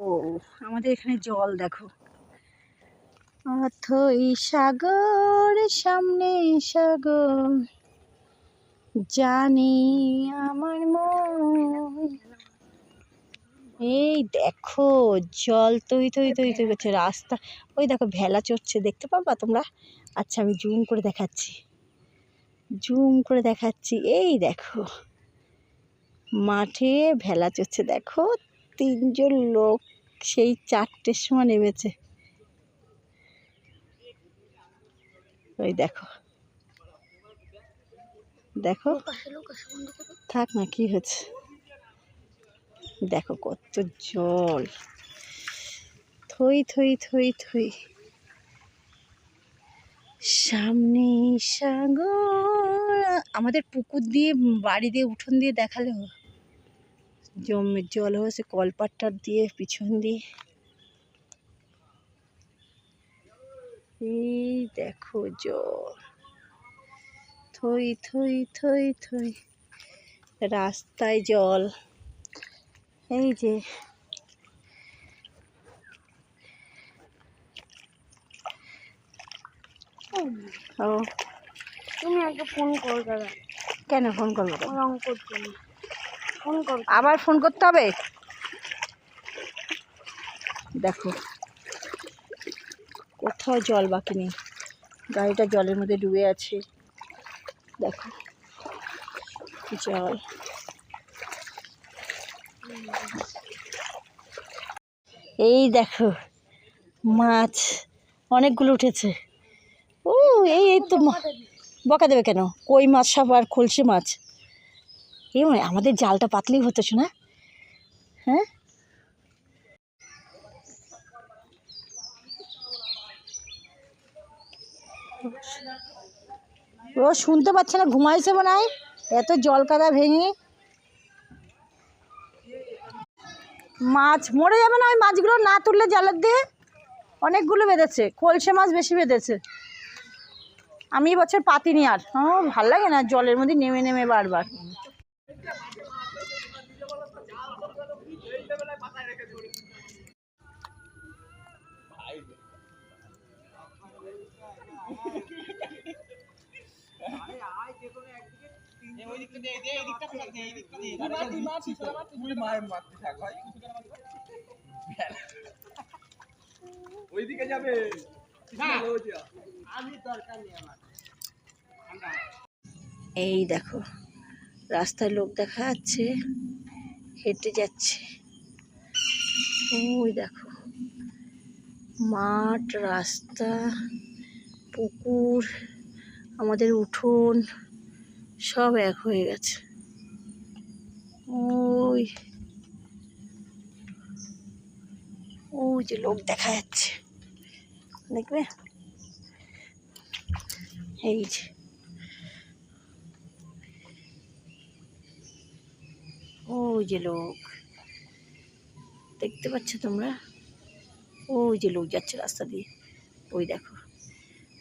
ও, আমাদের এখানে জল দেখো। অথই সাগর, সামনে সাগর। জানি আমার এই দেখো, জল তৈ তৈ তৈ তৈ করছে রাস্তা। ওই দেখো, ভেলা চড়ছে, দেখতে পাবা তোমরা? আচ্ছা আমি জুম করে দেখাচ্ছি। জুম করে দেখাচ্ছি। এই দেখো, মাঠে ভেলা চড়ছে, দেখো। তিনজন লোক সেই চারটের সময় নেমেছে। ওই দেখো। দেখো। থাক না, কি হয়েছে দেখো কত জল। থই থই থই থই। সামনে সাগর। আমাদের পুকুর দিয়ে, বাড়ি দিয়ে, উঠোন দিয়ে দেখালে জমের জল হয়েছে কলপাটটার দিয়ে পিছন দিয়ে। এই দেখো জল। থই থই থই থই। রাস্তায় জল। এই যে। ও। তুমি আগে ফোন করো দাদা। কেন ফোন করব? রং করতে ফোন করো আবার ফোন করতে হবে? দেখো। কোথাও জল বাকি নেই। গাড়িটা জলের মধ্যে ডুবে আছে। দেখো। জল। এই দেখো, মাছ। অনেকগুলো উঠেছে। ও, এই এই তো বকা দেবে কেন? কই মাছ সব আর খলসে মাছ? এই মানে আমাদের জালটা পাতলেই হতো না হ্যাঁ? ও শুনতে পাচ্ছে না, ঘুমাইছে মনে এত জল কাদা ভেঙে। মাছ মরে যাবে না ওই মাছগুলো না তুললে জালের দিয়ে? অনেকগুলো বেঁধেছে খলসে মাছ বেশি বেঁধেছে। আমি এবছর পাতিনি আর। আমার ভালো লাগে না, জলের মধ্যে নেমে নেমে বারবার। এই দেখো রাস্তায় লোক দেখা যাচ্ছে হেঁটে যাচ্ছে। ওই দেখো। মাঠ, রাস্তা, পুকুর, আমাদের উঠোন, সব এক হয়ে গেছে। ওই ওই যে লোক দেখা যাচ্ছে। দেখবে? এই যে। ওই যে লোক। দেখতে পাচ্ছ তোমরা? ওই যে লোক যাচ্ছে রাস্তা দিয়ে। ওই দেখো।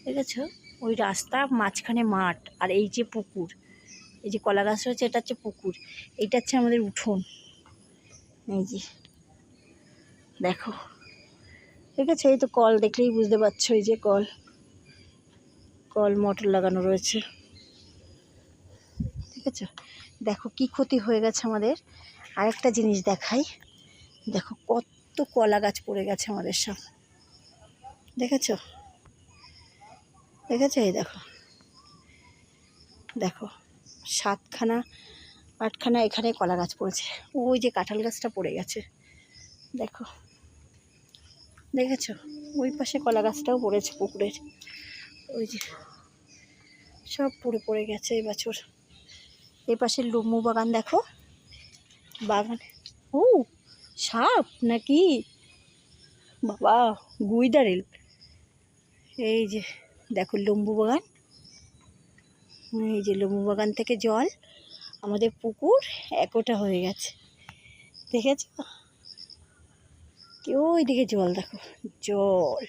দেখেছ? ওই রাস্তা মাঝখানে মাঠ আর এই যে পুকুর। এই যে কলা গাছ রয়েছে, এটা হচ্ছে পুকুর। এইটা হচ্ছে আমাদের উঠোন। এই যে। দেখো। ঠিক আছে এই তো কল দেখলেই বুঝতে পারছ, এই যে কল। কল মোটর লাগানো রয়েছে। ঠিক আছে দেখো কি ক্ষতি হয়ে গেছে আমাদের। আরেকটা জিনিস দেখাই। দেখো, কত কলা গাছ পড়ে গেছে আমাদের সব দেখেছ? দেখেছ এই দেখো? দেখো, সাতখানা, আটখানা এখানে কলা গাছ পড়েছে। ওই যে কাঁঠাল গাছটা পড়ে গেছে। দেখো, দেখেছ? ওই পাশে কলা গাছটাও পড়েছে পুকুরের। ওই যে, সব পড়ে পড়ে গেছে এই বছর এই পাশে লুমু বাগান দেখো? বাগান। ও! সাপ নাকি? বাবা গুইদারেল এই যে, দেখো লম্বু বাগান। এই যে লম্বু বাগান থেকে জল, আমাদের পুকুর একটা হয়ে গেছে। দেখেছ? কেউ ওইদিকে জল দেখো, জল।